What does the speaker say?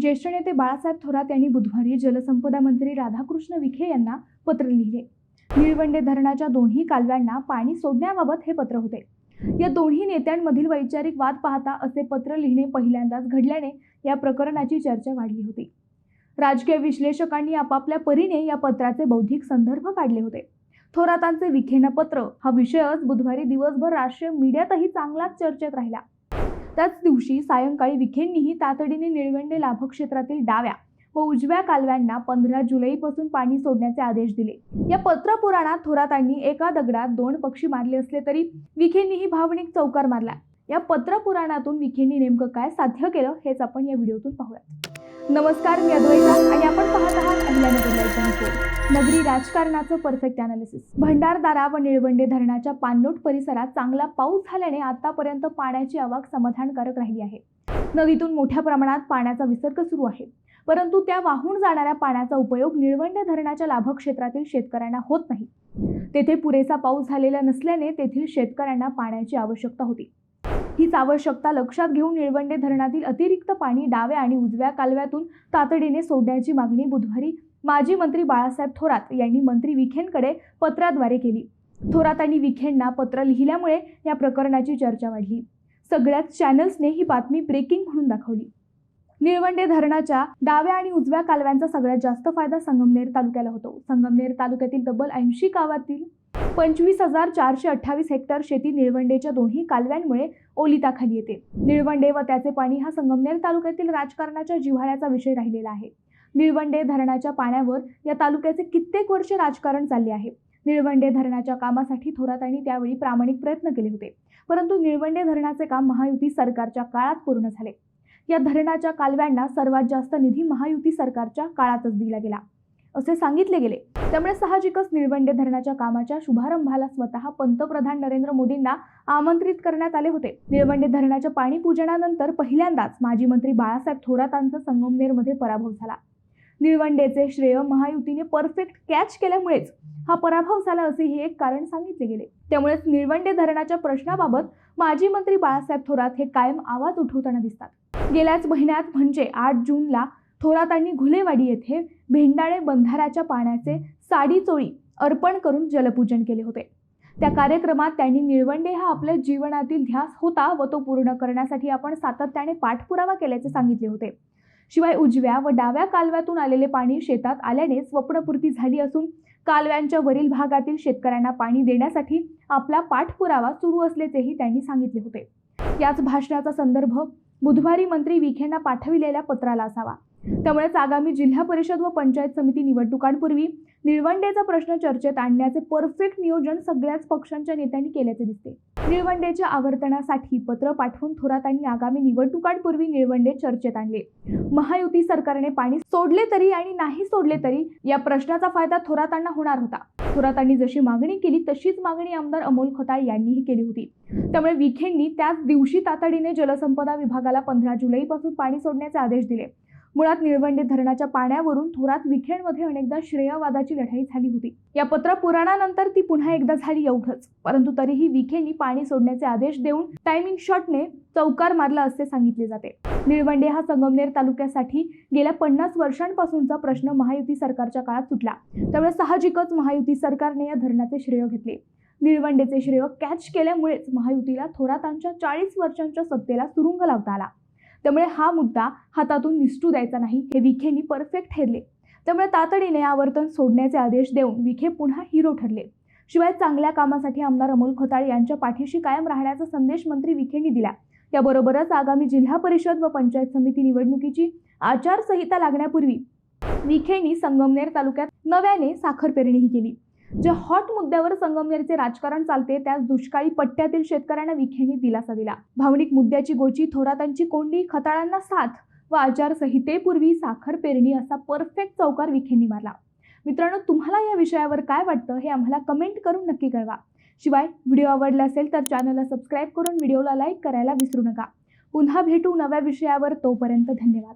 ज्येष्ठ नेते बाळासाहेब थोरात यांनी बुधवारी जलसंपदा मंत्री राधाकृष्ण विखे यांना पत्र लिहिले. निळवंडे धरणाच्या दोन्ही कालव्यांना पाणी सोडण्याबाबत हे पत्र होते. या दोन्ही नेत्यांमधील वैचारिक वाद पाहता असे पत्र लिहिणे पहिल्यांदाच घडल्याने या प्रकरणाची चर्चा वाढली होती. राजकीय विश्लेषकांनी आपापल्या परीने या पत्राचे बौद्धिक संदर्भ काढले होते. थोरातांचे विखेनं पत्र हा विषयच बुधवारी दिवसभर राष्ट्रीय मीडियातही चांगलाच चर्चेत राहिला. त्याच दिवशी सायंकाळी विखेंनीही तातडीने निळवंडे लाभक्षेत्रातील डाव्या व उजव्या कालव्यांना पंधरा जुलैपासून पाणी सोडण्याचे आदेश दिले. या पत्रपुराणात थोरातांनी एका दगडात दोन पक्षी मारले असले तरी विखेंनीही भावनिक चौकार मारला. या पत्रपुराणातून विखेंनी नेमकं काय साध्य केलं हेच आपण या व्हिडिओतून पाहूयात. नमस्कार मी अद्वैता. आणि आपण पाहत आहात अहिल्यानगर नगरी राजकारणाचं परफेक्ट अनालिसिस भंडारदारा व निळवंडे धरणाच्या पाणलोट परिसरात चांगला पाऊस झाल्याने आतापर्यंत पाण्याची आवक समाधानकारक राहिली आहे. नदीतून मोठ्या प्रमाणात पाण्याचा विसर्ग सुरू आहे. परंतु त्या वाहून जाणाऱ्या पाण्याचा उपयोग निळवंडे धरणाच्या लाभक्षेत्रातील शेतकऱ्यांना होत नाही. तेथे पुरेसा पाऊस झालेला नसल्याने तेथील शेतकऱ्यांना पाण्याची आवश्यकता होती. हीच आवश्यकता लक्षात घेऊन निळवंडे धरणातील अतिरिक्त पाणी डाव्या आणि उजव्या कालव्यातून तातडीने सोडण्याची मागणी बुधवारी माजी मंत्री बाळासाहेब थोरात यांनी मंत्री विखेंकडे पत्राद्वारे केली. थोरातांनी विखेंना पत्र लिहिल्यामुळे या प्रकरणाची चर्चा वाढली. सगळ्याच चॅनल्सने ही बातमी ब्रेकिंग म्हणून दाखवली. निळवंडे धरणाच्या डाव्या आणि उजव्या कालव्यांचा सगळ्यात जास्त फायदा संगमनेर तालुक्याला होतो. संगमनेर तालुक्यातील तब्बल ऐंशी गावातील पंचवीस हजार चारशे अठ्ठावीस हेक्टर शेती निळवंडेच्या दोन्ही कालव्यांमुळे ओलिताखाली येते. निळवंडे व त्याचे पाणी हा संगमनेर तालुक्यातील राजकारणाच्या जिव्हाळ्याचा विषय राहिलेला आहे. निळवंडे धरणाच्या पाण्यावर या तालुक्याचे कित्येक वर्ष राजकारण चालले आहे. निळवंडे धरणाच्या कामासाठी थोरातांनी त्यावेळी प्रामाणिक प्रयत्न केले होते. परंतु निळवंडे धरणाचे काम महायुती सरकारच्या काळात पूर्ण झाले. या धरणाच्या कालव्यांना सर्वात जास्त निधी महायुती सरकारच्या काळातच दिला गेला. असे सांगितले गेले. त्यामुळे साहजिकच निळवंडे धरणाच्या कामाच्या शुभारंभाला स्वतः पंतप्रधान नरेंद्र मोदींना आमंत्रित करण्यात आले होते. निळवंडे धरणाच्या पाणी पूजनानंतर पहिल्यांदाच माजी मंत्री बाळासाहेब थोरातांचा संगमनेरमध्ये पराभव झाला. निळवंडेचे श्रेय महायुतीने परफेक्ट कॅच केल्यामुळेच हा पराभव झाला असेही एक कारण सांगितले गेले. त्यामुळेच निळवंडे धरणाच्या प्रश्नाबाबत माजी मंत्री बाळासाहेब थोरात हे कायम आवाज उठवताना दिसतात. गेल्याच महिन्यात म्हणजे आठ जूनला थोरातांनी घुलेवाडी येथे भेंडाळे बंधाऱ्याच्या पाण्याचे साडी चोळी अर्पण करून जलपूजन केले होते. त्या कार्यक्रमात त्यांनी निळवंडे हा आपल्या जीवनातील ध्यास होता व तो पूर्ण करण्यासाठी आपण सातत्याने पाठपुरावा केल्याचे सांगितले होते. शिवाय उजव्या व डाव्या कालव्यातून आलेले पाणी शेतात आल्याने स्वप्नपूर्ती झाली असून कालव्यांच्या वरील भागातील शेतकऱ्यांना पाणी देण्यासाठी आपला पाठपुरावा सुरू असल्याचेही त्यांनी सांगितले होते. याच भाषणाचा संदर्भ बुधवारी मंत्री विखेंना पाठविलेल्या पत्राला असावा. त्यामुळेच आगामी जिल्हा परिषद व पंचायत समिती निवडणुकांपूर्वी निळवंडेचा प्रश्न चर्चेत आणण्याचे परफेक्ट नियोजन सगळ्याच पक्षांच्या नेत्यांनी केल्याचे दिसते. निळवंडेच्या आवर्तनासाठी पत्र पाठवून थोरातांनी आगामी निवडणुकांपूर्वी निळवंडे चर्चेत आणले. महायुती सरकारने पाणी सोडले तरी आणि नाही सोडले तरी या प्रश्नाचा फायदा थोरातांना होणार होता. थोरातांनी जशी मागणी केली तशीच मागणी आमदार अमोल खताळ यांनीही केली होती. त्यामुळे विखेंनी त्याच दिवशी तातडीने जलसंपदा विभागाला पंधरा जुलैपासून पाणी सोडण्याचे आदेश दिले. मुळात निळवंडे धरणाच्या पाण्यावरून थोरात विखेणमध्ये अनेकदा श्रेयवादाची लढाई झाली होती. या पत्र पुराणानंतर ती पुन्हा एकदा झाली एवढंच. परंतु तरीही विखेंनी पाणी सोडण्याचे आदेश देऊन टायमिंग शॉटने चौकार मारला असे सांगितले जाते. निळवंडे हा संगमनेर तालुक्यासाठी गेल्या पन्नास वर्षांपासूनचा प्रश्न महायुती सरकारच्या काळात सुटला. त्यामुळे साहजिकच महायुती सरकारने या धरणाचे श्रेय घेतले. निळवंडेचे श्रेय कॅच केल्यामुळेच महायुतीला थोरातांच्या चाळीस वर्षांच्या सत्तेला सुरुंग लावता आला. त्यामुळे हा मुद्दा हातातून निसटू द्यायचा नाही. हे विखेंनी परफेक्ट ठरले. त्यामुळे तातडीने आवर्तन सोडण्याचे आदेश देऊन विखे पुन्हा हिरो ठरले. शिवाय चांगल्या कामासाठी आमदार अमोल खताळ यांच्या पाठीशी कायम राहण्याचा संदेश मंत्री विखेंनी दिला. याबरोबरच आगामी जिल्हा परिषद व पंचायत समिती निवडणुकीची आचारसंहिता लागण्यापूर्वी विखेंनी संगमनेर तालुक्यात नव्याने साखर पेरणीही केली. ज्या हॉट मुद्द्यावर संगमनेरचे राजकारण चालते त्याच दुष्काळी पट्ट्यातील शेतकऱ्यांना विखेंनी दिलासा दिला. भावनिक मुद्द्याची गोची थोरातांची कोंडी खताळांना साथ व आचारसंहितेपूर्वी साखर पेरणी असा परफेक्ट चौकार विखेंनी मारला. मित्रांनो तुम्हाला या विषयावर काय वाटतं हे आम्हाला कमेंट करून नक्की कळवा. शिवाय व्हिडिओ आवडला असेल तर चॅनलला सबस्क्राईब करून व्हिडिओला लाईक करायला विसरू नका. पुन्हा भेटू नव्या विषयावर तोपर्यंत धन्यवाद.